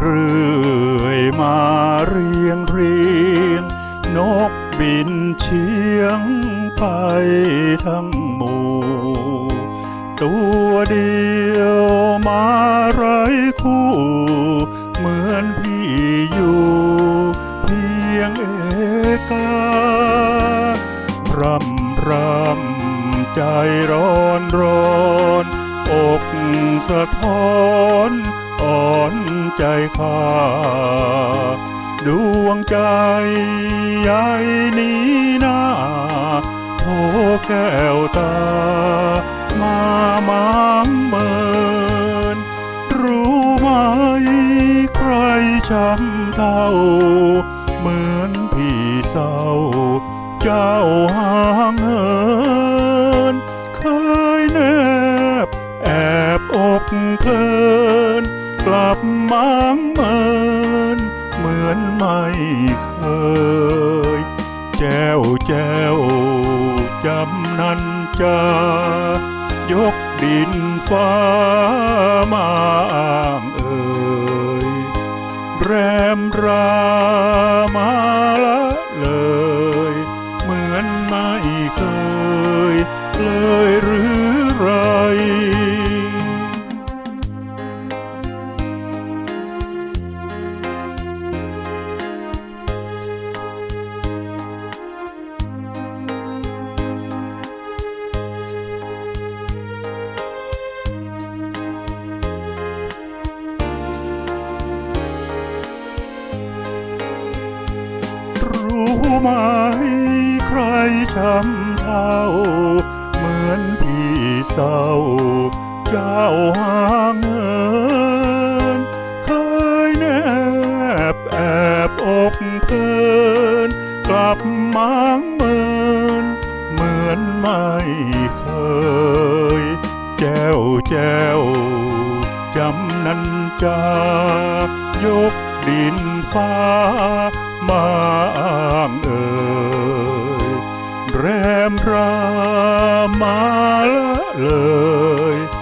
เรื่อยมาเรียงเรียง นกบินเชียงไปทั้งหมู่ตัวเดียวมาไรคู่ เหมือนพี่อยู่เพียงเอการำรำใจร้อนร้อนอกสะท้อน อ่อนใจข้าดวงใจใหญ่นี้นาโทแก้วตา มามังเมิน รู้ไหมใครช้ำเท่า เหมือนพี่เศร้า เจ้าห่างเหินเคยแนบแอบอกเพล กลับมางเมิน เหมือนไม่เคย แจ้วแจ้วจำนันจายกดินฟ้ามาอ้างเอ่ยแรมรามา ไหมใครช้ำเท่า เหมือนพี่เศร้า เจ้าหางเหิน เคยแนบแอบอกเพลิน กลับมังเมิน เหมือนไม่เคย แจ้วแจ้วจำนันจายก ดินฟ้ามาอ้างเอ่ยแรมรามาละเลยเหมือนไม่เคยเลย